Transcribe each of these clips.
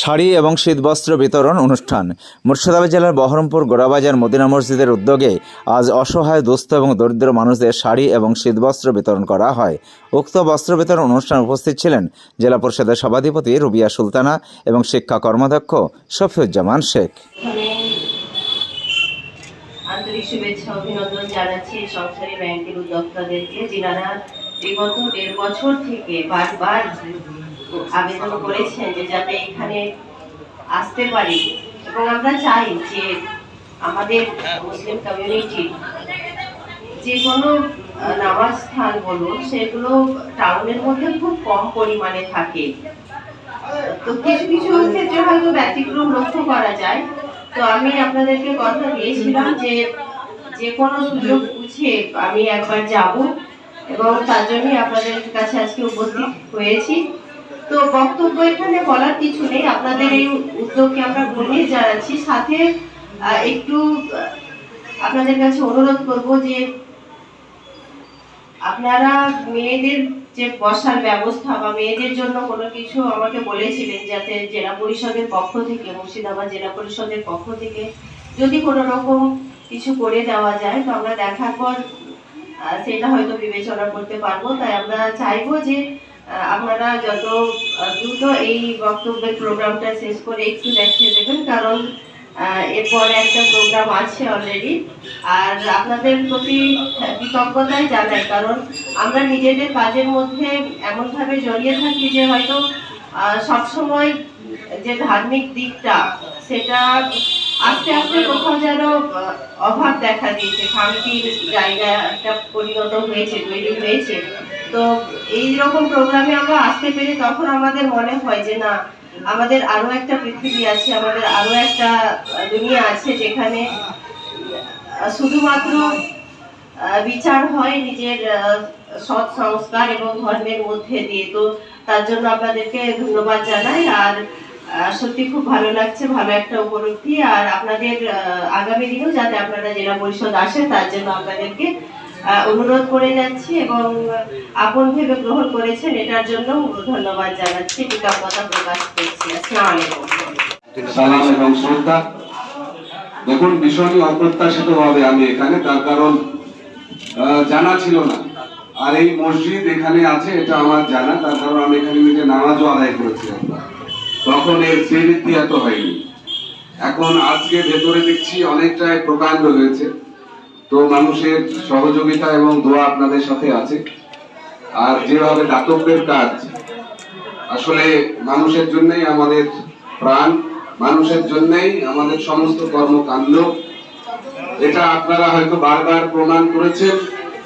শাড়ি এবং শীতবস্ত্র বিতরণ অনুষ্ঠান। মুর্শিদাবাদ জেলার বহরমপুর গোড়াবাজার মদিনা মসজিদের উদ্যোগে আজ অসহায়, দুস্থ এবং দরিদ্র মানুষদের শাড়ি এবং শীতবস্ত্র বিতরণ করা হয়। উক্ত বস্ত্র বিতরণ অনুষ্ঠানে উপস্থিত ছিলেন জেলা পরিষদের সভাধিপতি রুবিয়া সুলতানা এবং শিক্ষা কর্মাধ্যক্ষ শফিউজ্জামান শেখ। আন্তরিক শুভেচ্ছা অভিনন্দন জানাচ্ছি সংসারী ব্যাংকের উদ্যোক্তাদেরকে বিগত দেড় বছর থেকে বারবার আবেদন করেছেন যে যাতে এখানে আসতে পারি। এবং আমরা চাই যে আমাদের মুসলিম কমিউনিটি যে কোনো নামাজ স্থান বলুন, সেগুলো টাউনের মধ্যে খুব কম পরিমাণে থাকে। তো কিছু কিছু ক্ষেত্রে হয়তো ব্যতিক্রম লক্ষ্য করা যায়। তো আমি আপনাদেরকে কথা দিয়েছিলাম যে যে কোনো সুযোগ বুঝে আমি একবার যাব। এবং তার জন্যই আপনাদের কাছে আজকে উপস্থিত হয়েছি। তো বক্তব্য এখানে বলার কিছু নেই। আপনাদের এই উদ্যোগকে আমরা ধন্যবাদ জানাচ্ছি। সাথে একটু আপনাদের কাছে অনুরোধ করব যে আপনারা মেয়েদের যে বসার ব্যবস্থা বা মেয়েদের জন্য কোনো কিছু আমাকে বলেছিলেন যাতে জেলা পরিষদের পক্ষ থেকে, মুর্শিদাবাদ জেলা পরিষদের পক্ষ থেকে যদি কোনো রকম কিছু করে দেওয়া যায়, তো আমরা দেখার পর সেটা হয়তো বিবেচনা করতে পারব। তাই আমরা চাইব যে আপনারা যত দ্রুত এই বক্তব্যের প্রোগ্রামটা শেষ করে একটু দেখিয়ে দেবেন কারণ এরপরে একটা প্রোগ্রাম আছে অলরেডি আর আপনাদের প্রতি কৃতজ্ঞতাই জানাই, কারণ আমরা নিজেদের কাজের মধ্যে এমনভাবে জড়িয়ে থাকি যে হয়তো সবসময় যে ধার্মিক দিকটা, সেটা আস্তে আস্তে কোথাও যেন অভাব দেখা দিয়েছে। খামতির জায়গা একটা পরিণত হয়েছে, তৈরি হয়েছে। তো এই রকম প্রোগ্রামে আমরা আসতে পেরে তখন আমাদের মনে হয় যে না, আমাদের আরও একটা পৃথিবী আছে, আমাদের আরও একটা দুনিয়া আছে যেখানে শুধুমাত্র বিচার হয় নিজের সৎ সংস্কার এবং ধর্মের মধ্যে দিয়ে। তো তার জন্য আপনাদেরকে ধন্যবাদ জানাই। আর সত্যি খুব ভালো লাগছে, ভালো একটা উপলব্ধি। আর আপনাদের আগামী দিনেও যাতে আপনারা জেলা পরিষদ আসেন, তার জন্য আপনাদেরকে অনুরোধ করে যাচ্ছি এবং আপন ভেবে গ্রহণ করেছেন, এটার জন্য ধন্যবাদ জানাচ্ছি কৃতজ্ঞতা প্রকাশ করছি। দেখুন ভীষণই অপ্রত্যাশিত ভাবে আমি এখানে, তার কারণ জানা ছিল না। আর এই মসজিদ এখানে আছে, এটা আমার জানা, তার কারণ আমি এখানে নিজে নামাজও আদায় করেছি। তখন এর শ্রীবৃদ্ধি এত হয়নি। এখন আজকে ভেতরে দেখছি অনেকটাই প্রকাণ্ড হয়েছে। তো মানুষের সহযোগিতা এবং দোয়া আপনাদের সাথে আছে। আর যেভাবে দাতব্যের কাজ, আসলে মানুষের জন্যই আমাদের প্রাণ, মানুষের জন্যই আমাদের সমস্ত কর্মকাণ্ড। এটা আপনারা হয়তো বারবার প্রমাণ করেছেন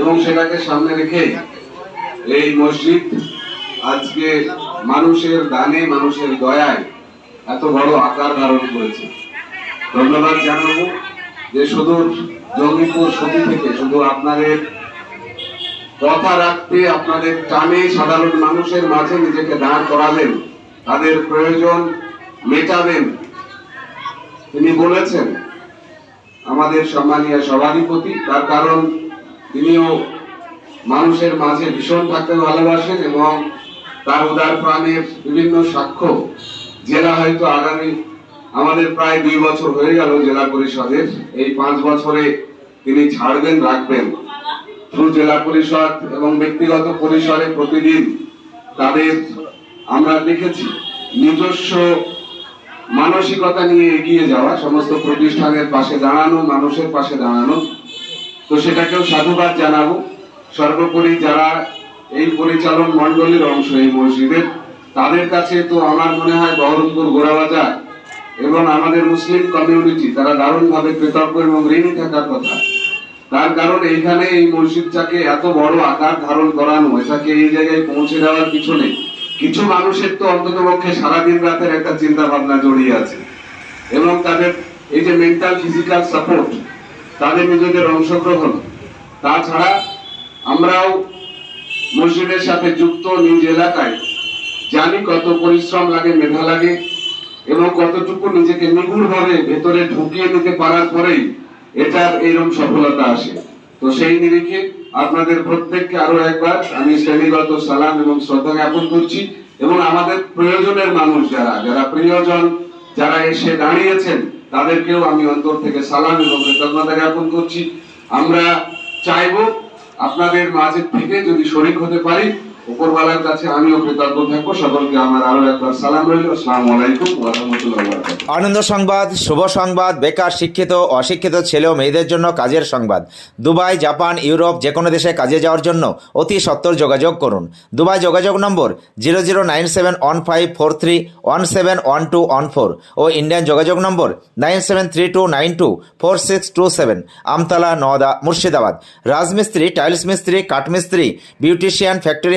এবং সেটাকে সামনে রেখে এই মসজিদ আজকে মানুষের দানে, মানুষের দয়ায় এত বড় আকার ধারণ করেছে। ধন্যবাদ জানাব যে সুদূর জঙ্গিপুর সতী থেকে শুধু আপনাদের কথা রাখতে, আপনাদের টানে সাধারণ মানুষের মাঝে নিজেকে দাঁড় করাবেন তাদের প্রয়োজন মেটাবেন তিনি বলেছেন, আমাদের সম্মানীয় সভাধিপতি, তার কারণ তিনিও মানুষের মাঝে ভীষণ থাকতে ভালোবাসেন এবং তার উদার প্রাণের বিভিন্ন সাক্ষ্য জেলা হয়তো আগামী আমাদের প্রায় দুই বছর হয়ে গেল জেলা পরিষদের। এই পাঁচ বছরে তিনি ছাড়বেন, রাখবেন। জেলা পরিষদ এবং ব্যক্তিগত পরিসরে প্রতিদিন তাদের আমরা দেখেছি নিজস্ব মানসিকতা নিয়ে এগিয়ে যাওয়া, সমস্ত প্রতিষ্ঠানের পাশে দাঁড়ানো, মানুষের পাশে দাঁড়ানো। তো সেটাকেও সাধুবাদ জানাব। সর্বোপরি যারা এই পরিচালন মন্ডলীর অংশ, এই মসজিদের, তাদের কাছে তো আমার মনে হয় বহরমপুর গোড়াবাজার এবং আমাদের মুসলিম কমিউনিটি তারা দারুণভাবে কৃতজ্ঞ এবং ঋণী থাকার কথা। তার কারণ এইখানে এই মসজিদটাকে এত বড় আকার ধারণ করানো, এটাকে এই জায়গায় পৌঁছে দেওয়ার পিছনে কিছু মানুষের তো অন্তত পক্ষে সারাদিন রাতের একটা চিন্তা ভাবনা জড়িয়ে আছে। এবং তাদের এই যে মেন্টাল ফিজিক্যাল সাপোর্ট তাদের নিজেদের অংশগ্রহণ, তাছাড়া আমরাও মসজিদের সাথে যুক্ত নিজ এলাকায়। জানি কত পরিশ্রম লাগে, মেধা লাগে এবং কতটুকু নিজেকে নিগুড় ভাবে ভেতরে ঢুকিয়ে নিতে পারার পরেই এটার এইরকম সফলতা আসে। তো সেই নিরিখে আপনাদের প্রত্যেককে আরও একবার আমি শ্রেণীগত সালাম এবং শ্রদ্ধা জ্ঞাপন করছি এবং আমাদের প্রয়োজনের মানুষ যারা যারা প্রিয়জন, যারা এসে দাঁড়িয়েছেন, তাদেরকেও আমি অন্তর থেকে সালাম এবং কৃতজ্ঞতা জ্ঞাপন করছি। আমরা চাইব আপনাদের মাঝে থেকে যদি শরিক হতে পারি উপরওয়ালার কাছে আমিও কৃতজ্ঞ থাকব। সকলকে আমার আরও একবার সালাম রইল। আসসালামু আলাইকুম ওয়া রাহমাতুল্লাহি ওয়া বারাকাতুহু। আনন্দ সংবাদ, শুভ সংবাদ, বেকার শিক্ষিত, অশিক্ষিত ছেলে ও মেয়েদের জন্য কাজের সংবাদ। দুবাই, জাপান, ইউরোপ যে কোনো দেশে কাজে যাওয়ার জন্য অতি সত্তর যোগাযোগ করুন। দুবাই যোগাযোগ নম্বর zero zero nine seven one five four three one seven one two one four ও ইন্ডিয়ান যোগাযোগ নম্বর nine seven three two nine two four six two seven. Amtala Nowda Murshidabad. রাজমিস্ত্রি, টাইলস মিস্ত্রি, কাঠমিস্ত্রি, beautician, factory